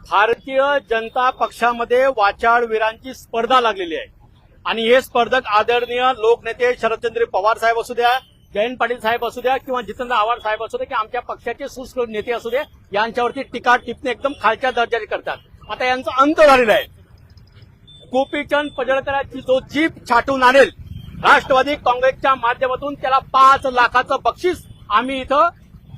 भारतीय जनता पक्षामध्ये वाचाळवीरांची स्पर्धा लागलेली आहे. आणि हे स्पर्धक आदरणीय लोकनेते शरदचंद्र पवार साहेब असू द्या जयंत पाटील साहेब असू द्या किंवा जितेंद्र आव्हाड साहेब असू द्या की आमच्या पक्षाचे सुस्कृत नेते असू द्या यांच्यावरती टीका टिपणे एकदम खालच्या दर्जाचे करतात. आता यांचा अंत झालेला आहे. गोपीचंद पडळकरांची जो जीप छाटून आणेल राष्ट्रवादी काँग्रेसच्या माध्यमातून त्याला पाच लाखाचं बक्षीस आम्ही इथं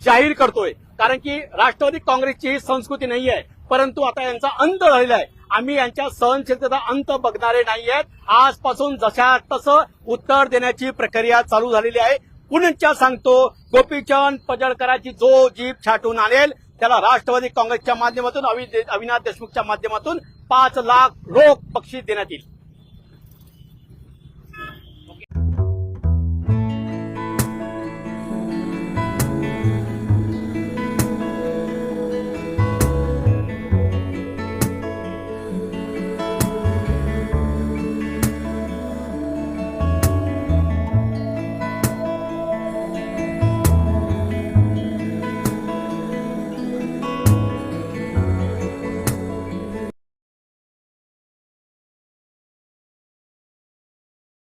जाहीर करतोय. कारण की राष्ट्रवादी काँग्रेसची ही संस्कृती नाही आहे परंतु आता यांचा अंत झालेला आहे आम्ही यांच्या सहनशीलतेचा अंत बघणारे नाही आहेत आजपासून जशा तसं उत्तर देण्याची प्रक्रिया चालू झालेली आहे. पुनश्च सांगतो गोपीचंद पडळकरांची जो जीप छाटून आणेल त्याला राष्ट्रवादी काँग्रेसच्या माध्यमातून अवि- अविनाश देशमुखच्या माध्यमातून पाच लाख रोख बक्षीस देण्यात येईल.